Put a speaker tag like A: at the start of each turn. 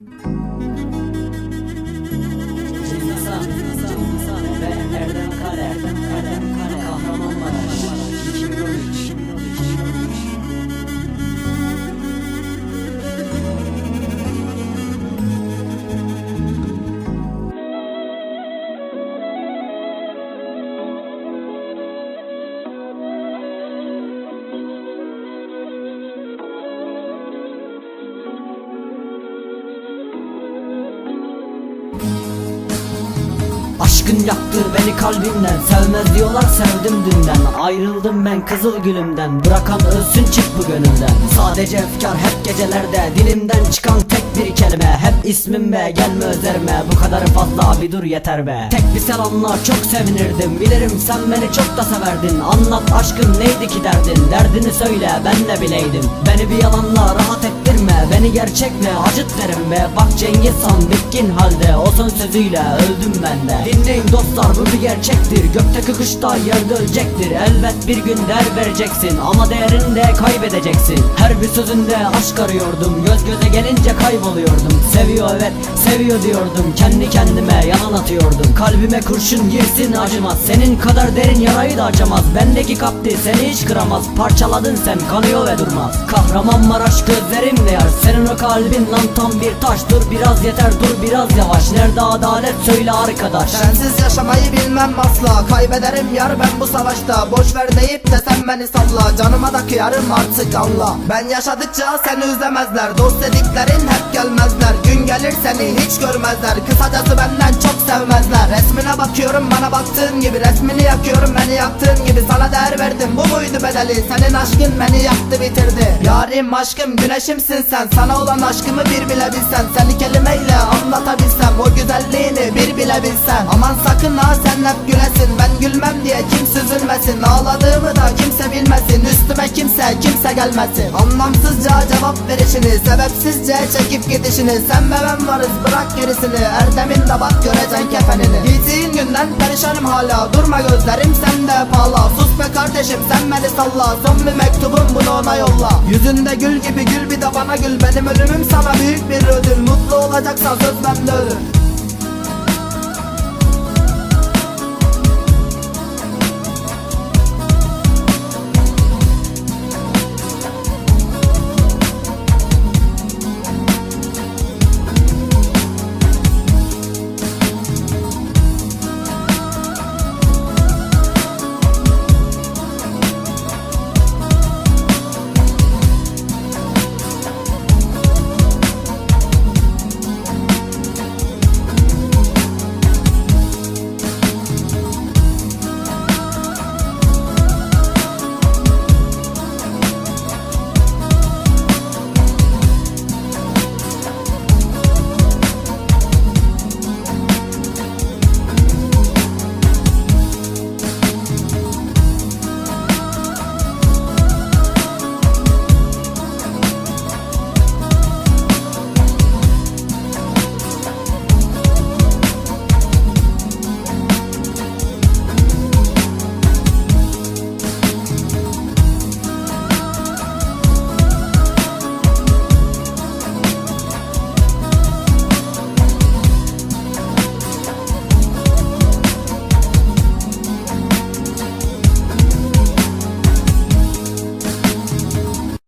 A: Thank you. Aşkın yaktı beni kalbimden Sevmez diyorlar sevdim dünden. Ayrıldım ben kızıl gülümden Bırakan ölsün çık bu gönülden. Sadece efkar hep gecelerde Dilimden çıkan tek bir kelime. Hep ismim be gelme üzerime Bu kadar fazla bir dur yeter be. Tek bir selamla çok sevinirdim Bilirim sen beni çok da severdin. Anlat aşkın neydi ki derdin Derdini söyle ben de bileydim. Beni bir yalanla rahat ettirme Beni gerçekle acıt derim be. Bak Cengiz Han bitkin halde O son sözüyle öldüm ben de. Dinleyin dostlar bu bir gerçektir. Gökteki kuşlar yerde ölecektir Elbet bir gün değer vereceksin Ama değerini de kaybedeceksin. Her bir sözünde aşk arıyordum Göz göze gelince kayboluyordum. Seviyor evet seviyor diyordum Kendi kendime yalan atıyordum. Kalbime kurşun girsin acımaz. Senin kadar derin yarayı da açamaz. Bendeki kapti seni hiç kıramaz. Parçaladın sen kanıyor ve durmaz. Kahramanmaraş gözlerimle yar Senin o kalbin lan tam bir taş. Dur biraz yeter dur biraz yavaş. Nerede adalet? Söyle arkadaş.
B: Sensiz yaşamayı bilmem asla. Kaybederim yar ben bu savaşta. Boş ver deyip de sen beni salla. Canıma da kıyarım artık anla Ben yaşadıkça seni üzemezler. Dost dediklerin hep gelmezler. Gün gelir seni hiç görmezler. Kısacası benden çok sevmezler. Resmine bakıyorum bana baktığın gibi. Resmini yakıyorum beni yaktığın gibi. Sana değer verdim bu muydu bedeli? Senin aşkın beni yaktı bitirdi. Yarim aşkım güneşimsin sen. Sana olan aşkımı bir bilebilsen. Seni kelimeyle anlatabilsem. O güzelliğini bir bilebilsen. Aman sakın ha sen hep gülesin. Ben gülmem diye kimse üzülmesin Ağladığımı da kimse bilmesin. Üstüme kimse kimse gelmesin. Anlamsızca cevap verişini Sebepsizce çekip gidişini Sen ve ben varız bırak gerisini. Erdemin de bak göreceksin kefenini. Gittiğin günden perişanım hala. Durma gözlerim sende hep ağla Sus be kardeşim sen beni salla. Son bir mektubum bunu ona yolla. Yüzünde gül gibi gül bir de bana gül. Benim ölümüm sana büyük bir ödül. Mutlu olacaksan